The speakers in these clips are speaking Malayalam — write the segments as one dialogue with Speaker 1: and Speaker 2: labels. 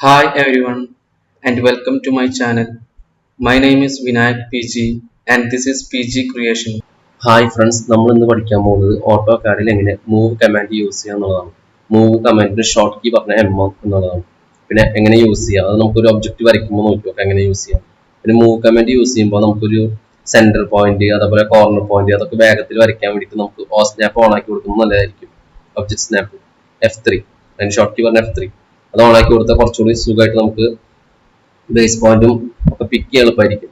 Speaker 1: Hi everyone and welcome to my channel. My name is Vinayak PG and this is PG Creation.
Speaker 2: Hi friends നമ്മൾ ഇന്ന് പഠിക്കാൻ പോകുന്നത് ഓട്ടോ കാർഡിൽ എങ്ങനെ മൂവ് കമാൻഡ് യൂസ് ചെയ്യുക എന്നുള്ളതാണ്. മൂവ് കമാൻഡിന് ഷോർട്ട് കീ പറഞ്ഞ എം എന്നുള്ളതാണ്. പിന്നെ എങ്ങനെ യൂസ് ചെയ്യാം? അത് നമുക്കൊരു ഒബ്ജക്റ്റ് വരയ്ക്കുമ്പോൾ നോക്കി നോക്കാം എങ്ങനെ യൂസ് ചെയ്യാം? പിന്നെ മൂവ് കമാൻഡ് യൂസ് ചെയ്യുമ്പോൾ നമുക്കൊരു സെന്റർ പോയിന്റ് അതേപോലെ കോർണർ പോയിന്റ് അതൊക്കെ വേഗത്തിൽ വരയ്ക്കാൻ വേണ്ടിയിട്ട് നമുക്ക് സ്നാപ്പ് ഓൺ ആക്കി കൊടുക്കുന്നത് നല്ലതായിരിക്കും. ഒബ്ജക്ട് സ്നാപ്പ് എഫ് ത്രീ അതിന് ഷോർട്ട് കീ പറഞ്ഞ എഫ് ത്രീ അത് ഓൺ ആക്കി കൊടുത്താൽ കുറച്ചുകൂടി സുഖമായിട്ട് നമുക്ക് ബേസ് പോയിന്റും ഒക്കെ പിക്ക് ചെയ്യാൻ എളുപ്പമായിരിക്കും.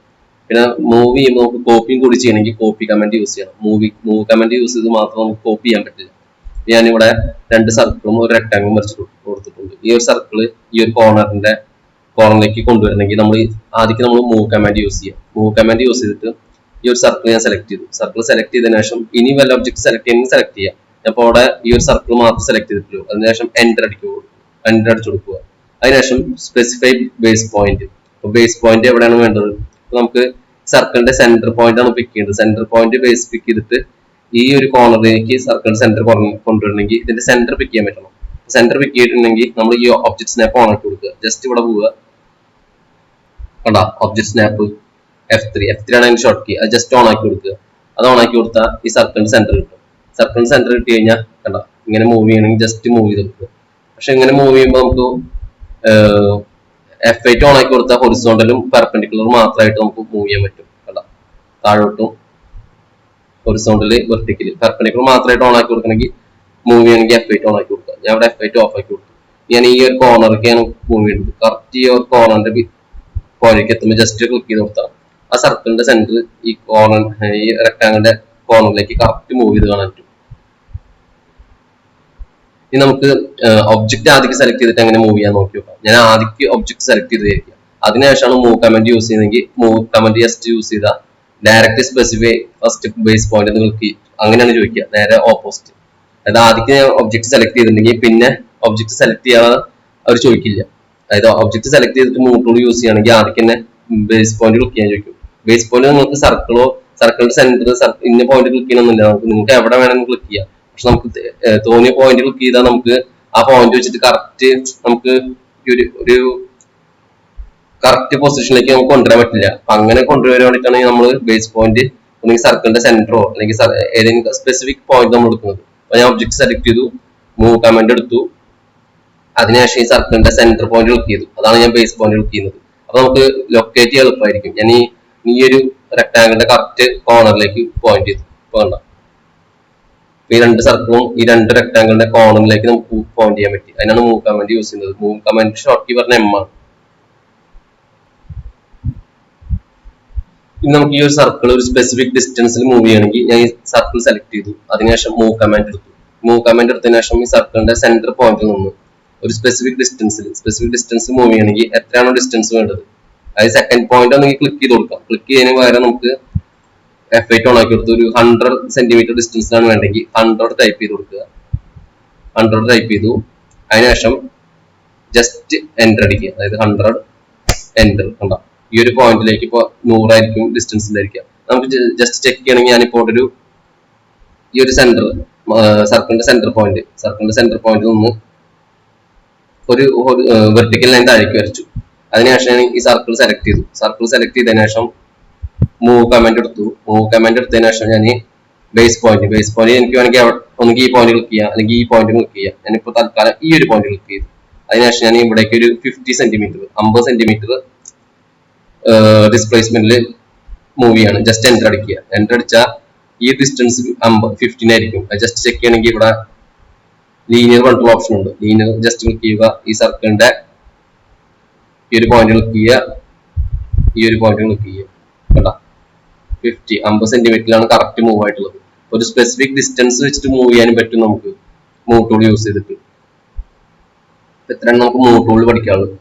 Speaker 2: പിന്നെ മൂവ് ചെയ്യുമ്പോൾ നമുക്ക് കോപ്പിയും കൂടി ചെയ്യണമെങ്കിൽ കോപ്പി കമന്റ് യൂസ് ചെയ്യണം. മൂവി മൂവ് കമന്റ് യൂസ് ചെയ്ത് മാത്രം നമുക്ക് കോപ്പി ചെയ്യാൻ പറ്റില്ല. ഞാനിവിടെ രണ്ട് സർക്കിളും ഒരു റെക്ടാങ്കിളും വരച്ച് കൊടുത്തിട്ടുണ്ട്. ഈ ഒരു സർക്കിൾ ഈ ഒരു കോർണറിന്റെ കോർണറിലേക്ക് കൊണ്ടുവരണമെങ്കിൽ നമ്മൾ ആദ്യം നമ്മൾ മൂവ് കമാൻഡ് യൂസ് ചെയ്യാം. മൂവ് കമാൻഡ് യൂസ് ചെയ്തിട്ട് ഈ ഒരു സർക്കിൾ ഞാൻ സെലക്ട് ചെയ്തു. സർക്കിൾ സെലക്ട് ചെയ്തതിനു ശേഷം ഇനി വല്ല ഒബ്ജക്ട് സെലക്ട് ചെയ്യണമെങ്കിൽ സെലക്ട് ചെയ്യാം. അപ്പോൾ അവിടെ ഈ ഒരു സർക്കിൾ മാത്രം സെലക്ട് ചെയ്തിട്ടുള്ളൂ. അതിനുശേഷം എന്റർ അടിക്കുക എന്റർ അടിച്ചു കൊടുക്കുക. അതിനുശേഷം സ്പെസിഫൈ ബേസ് പോയിന്റ് അപ്പോൾ ബേസ് പോയിന്റ് എവിടെയാണ് വേണ്ടത്? നമുക്ക് സർക്കിളിന്റെ സെന്റർ പോയിന്റ് ആണ് പിക്ക് ചെയ്യേണ്ടത്. സെന്റർ പോയിന്റ് ബേസ് പിക്ക് ചെയ്തിട്ട് ഈ ഒരു കോർണറിലേക്ക് സർക്കിൾ സെന്റർ കൊണ്ടുവരണമെങ്കിൽ ഇതിന്റെ സെന്റർ പിക്ക് ചെയ്യാൻ പറ്റണം. സെന്റർ പിക്ക് ചെയ്തിട്ടുണ്ടെങ്കിൽ നമ്മൾ ഈ ഒബ്ജക്ട് സ്നാപ്പ് ഓൺ ആക്കി കൊടുക്കുക. ജസ്റ്റ് ഇവിടെ പോവുക. കണ്ട? Object snap F three F three ആണ് അതിന്റെ ഷോർട്ട് കീ അത് ജസ്റ്റ് ഓൺ ആക്കി കൊടുക്കുക. അത് ഓൺ ആക്കി കൊടുത്താൽ ഈ സർക്കിളിന്റെ സെന്റർ കിട്ടും. സർക്കിളിന്റെ സെന്റർ കിട്ടി കഴിഞ്ഞാൽ കണ്ട? ഇങ്ങനെ മൂവ് ചെയ്യണമെങ്കിൽ ജസ്റ്റ് മൂവ് ചെയ്ത് കൊടുക്കുക. പക്ഷെ ഇങ്ങനെ മൂവ് ചെയ്യുമ്പോൾ നമുക്ക് എഫ് എയ്റ്റ് ഓൺ ആക്കി കൊടുത്താൽ ഹൊറിസോണ്ടലും പെർപെൻഡിക്കുലറും മാത്രമായിട്ട് നമുക്ക് മൂവ് ചെയ്യാൻ പറ്റും. അല്ല താഴോട്ടും ഹൊറിസോണ്ടൽ വെർട്ടിക്കൽ പെർപെൻഡിക്കുലർ മാത്രമായിട്ട് ഓൺ ആക്കി കൊടുക്കണമെങ്കിൽ മൂവ് ചെയ്യണമെങ്കിൽ എഫ് എയ്റ്റ് ഓൺ ആക്കി കൊടുക്കുക. ഞാൻ ഇവിടെ എഫ് എയ്റ്റ് ഓഫ് ആക്കി കൊടുത്തു. ഞാൻ ഈ ഒരു കോർണറിലേക്കാണ് മൂവ് ചെയ്യുന്നത് കറക്റ്റ് ഈ ഒരു കോർണറിന്റെ പോയിന്റിലേക്ക് എത്തുമ്പോൾ ജസ്റ്റ് ക്ലിക്ക് ചെയ്ത് കൊടുത്താൽ ആ സർക്കിളിന്റെ സെന്റർ ഈ കോർണർ ഈ റെക്ടാങ്കിളിന്റെ കോർണറിലേക്ക് കറക്റ്റ് മൂവ് ചെയ്ത് കാണാൻ പറ്റും. ഇനി നമുക്ക് ഒബ്ജക്റ്റ് ആദ്യം സെലക്ട് ചെയ്തിട്ട് അങ്ങനെ മൂവ് ചെയ്യാൻ നോക്കി നോക്കാം. ഞാൻ ആദ്യം ഒബ്ജക്റ്റ് സെലക്ട് ചെയ്തിരിക്കുക അതിനുശേഷമാണ് മൂവ് കമന്റ് യൂസ് ചെയ്യുന്നതെങ്കിൽ മൂവ് കമന്റ് ജസ്റ്റ് യൂസ് ചെയ്താൽ direct specify first base point നിങ്ങൾക്ക് അങ്ങനെയാണ് ചോദിക്കുക. നേരെ ഓപ്പോസിറ്റ് അതായത് ആദ്യം ഞാൻ ഒബ്ജക്റ്റ് സെലക്ട് ചെയ്തിട്ടുണ്ടെങ്കിൽ പിന്നെ ഒബ്ജക്റ്റ് സെലക്ട് ചെയ്യാതെ അവർ ചോദിക്കില്ല. അതായത് ഒബ്ജക്റ്റ് സെലക്ട് ചെയ്തിട്ട് മൂവ് ടൂൾ യൂസ് ചെയ്യുകയാണെങ്കിൽ ആദ്യം തന്നെ ബേസ് പോയിന്റ് ക്ലിക്ക് ചെയ്യാൻ ചോദിക്കും. ബേസ് പോയിന്റ് നിങ്ങൾക്ക് സർക്കിളോ സർക്കിളിന്റെ സെന്റർ ഇന്ന പോയിന്റ് ക്ലിക്ക് ചെയ്യണമെന്നില്ല. നമുക്ക് നിങ്ങൾക്ക് എവിടെ വേണമെങ്കിലും ക്ലിക്ക് ചെയ്യാം. പക്ഷെ നമുക്ക് തോന്നിയ പോയിന്റ് ക്ലിക്ക് ചെയ്താൽ നമുക്ക് ആ പോയിന്റ് വെച്ചിട്ട് കറക്റ്റ് നമുക്ക് ഒരു കറക്റ്റ് പൊസിഷനിലേക്ക് നമുക്ക് കൊണ്ടുവരാൻ പറ്റില്ല. അപ്പൊ അങ്ങനെ കൊണ്ടുവരാൻ വേണ്ടിയിട്ടാണ് നമ്മൾ ബേസ് പോയിന്റ് അല്ലെങ്കിൽ സർക്കിളിന്റെ സെന്ററോ അല്ലെങ്കിൽ ഏതെങ്കിലും സ്പെസിഫിക് പോയിന്റ് നമ്മൾ എടുക്കുന്നത്. അപ്പൊ ഞാൻ ഒബ്ജക്ട് സെലക്ട് ചെയ്തു മൂവ് കമന്റ് എടുത്തു. അതിനുശേഷം ഈ സർക്കിളിന്റെ സെന്റർ പോയിന്റ് ക്ലിക്ക് ചെയ്തു അതാണ് ഞാൻ ബേസ് പോയിന്റ് ക്ലിക്ക് ചെയ്യുന്നത് അപ്പൊ നമുക്ക് ലൊക്കേറ്റ് ചെയ്യാൻ എളുപ്പമായിരിക്കും. ഞാൻ ഈ ഒരു റെക്ടാങ്കിളിന്റെ കറക്റ്റ് കോർണറിലേക്ക് പോയിന്റ് ചെയ്തു. ഇപ്പൊ ഈ രണ്ട് സർക്കിളും ഈ രണ്ട് റെക്ടാങ്കിളിന്റെ കോണിലേക്ക് നമുക്ക് പോയിന്റ് ചെയ്യാൻ പറ്റി. അതിനാണ് മൂവ് കമാൻഡ് യൂസ് ചെയ്യുന്നത്. മൂവ് കമാൻഡ് ഷോർട്ട് കീ പറഞ്ഞ എം ആണ്. ഇനി നമുക്ക് ഈ ഒരു സർക്കിൾ ഒരു സ്പെസിഫിക് ഡിസ്റ്റൻസിൽ മൂവ് ചെയ്യണമെങ്കിൽ ഞാൻ ഈ സർക്കിൾ സെലക്ട് ചെയ്തു. അതിനുശേഷം മൂവ് കമാൻഡ് എടുത്തു. മൂവ് കമാൻഡ് എടുത്തതിന് ശേഷം ഈ സർക്കിളിന്റെ സെന്റർ പോയിന്റിൽ നിന്ന് ഒരു സ്പെസിഫിക് ഡിസ്റ്റൻസിൽ സ്പെസിഫിക് ഡിസ്റ്റൻസ് മൂവ് ചെയ്യണമെങ്കിൽ എത്രയാണോ ഡിസ്റ്റൻസ് വേണ്ടത്? അതായത് സെക്കൻഡ് പോയിന്റ് ആണെങ്കിൽ ക്ലിക്ക് ചെയ്ത് കൊടുക്കാം. ക്ലിക്ക് ചെയ്യുന്നതിന് പകരം നമുക്ക് എഫ് ഐറ്റ് ഓൺ ആക്കി കൊടുത്ത് ഒരു ഹൺഡ്രഡ് സെന്റിമീറ്റർ ഡിസ്റ്റൻസ് ആണ് വേണ്ടെങ്കിൽ ഹൺഡ്രഡ് ടൈപ്പ് ചെയ്ത് കൊടുക്കുക. ഹൺഡ്രഡ് ടൈപ്പ് ചെയ്തു. അതിനുശേഷം ജസ്റ്റ് എന്റർ അടിക്കുക. അതായത് ഹൺഡ്രഡ് എന്റർ കണ്ടോ? ഈ ഒരു പോയിന്റിലേക്ക് ഇപ്പോൾ നൂറായിരിക്കും ഡിസ്റ്റൻസിലായിരിക്കുക നമുക്ക് ജസ്റ്റ് ചെക്ക് ചെയ്യണമെങ്കിൽ ഞാനിപ്പോൾ ഒരു ഈ ഒരു സെന്റർ സർക്കിളിന്റെ സെന്റർ പോയിന്റ് സർക്കിളിന്റെ സെന്റർ പോയിന്റിൽ നിന്ന് ഒരു വെർട്ടിക്കൽ ലൈൻ താഴേക്ക് വരച്ചു. അതിനുശേഷം ഈ സർക്കിൾ സെലക്ട് ചെയ്തു. സർക്കിൾ സെലക്ട് ചെയ്തതിനു ശേഷം മൂവ് കമന്റ് എടുത്തു. മൂവ് കമന്റ് എടുത്തതിന് ശേഷം ഞാൻ ബേസ് പോയിന്റ് ബേസ് പോയിന്റ് എനിക്ക് വേണമെങ്കിൽ ഒന്നുകിൽ ഈ പോയിന്റ് ക്ലിക്ക് ചെയ്യാം അല്ലെങ്കിൽ ഈ പോയിന്റ് ക്ലിക്ക് ചെയ്യാം. ഞാനിപ്പോൾ തൽക്കാലം ഈ ഒരു പോയിന്റ് ക്ലിക്ക് ചെയ്തു. അതിനുശേഷം ഞാൻ ഇവിടേക്ക് ഒരു ഫിഫ്റ്റി സെന്റിമീറ്റർ അമ്പത് സെന്റിമീറ്റർ ഡിസ്പ്ലേസ്മെന്റിൽ മൂവ് ചെയ്യാണ്. ജസ്റ്റ് എന്റർ അടിക്കുക. എന്റർ അടിച്ചാൽ ഈ ഡിസ്റ്റൻസ് അമ്പത് ഫിഫ്റ്റീൻ ആയിരിക്കും ജസ്റ്റ് ചെക്ക് ചെയ്യണമെങ്കിൽ ഇവിടെ ലീനിയർ കൺട്രോൾ ഓപ്ഷൻ ഉണ്ട്. ലീനിയർ ജസ്റ്റ് ക്ലിക്ക് ചെയ്യുക. ഈ സർക്കിളിന്റെ ഈ ഒരു പോയിന്റ് ക്ലിക്ക് ചെയ്യുക. ഈ ഒരു പോയിന്റ് ക്ലിക്ക് ചെയ്യുക. കേട്ടോ ഫിഫ്റ്റി അമ്പത് സെന്റിമീറ്ററിലാണ് കറക്റ്റ് മൂവ് ആയിട്ടുള്ളത്. ഒരു സ്പെസിഫിക് ഡിസ്റ്റൻസ് വെച്ചിട്ട് മൂവ് ചെയ്യാനും പറ്റും നമുക്ക്. മൂവ് ടൂൾ യൂസ് ചെയ്തിട്ട് ഇത്രയാണ് നമുക്ക് മൂവ് ടൂൾ പഠിക്കാനുള്ളത്?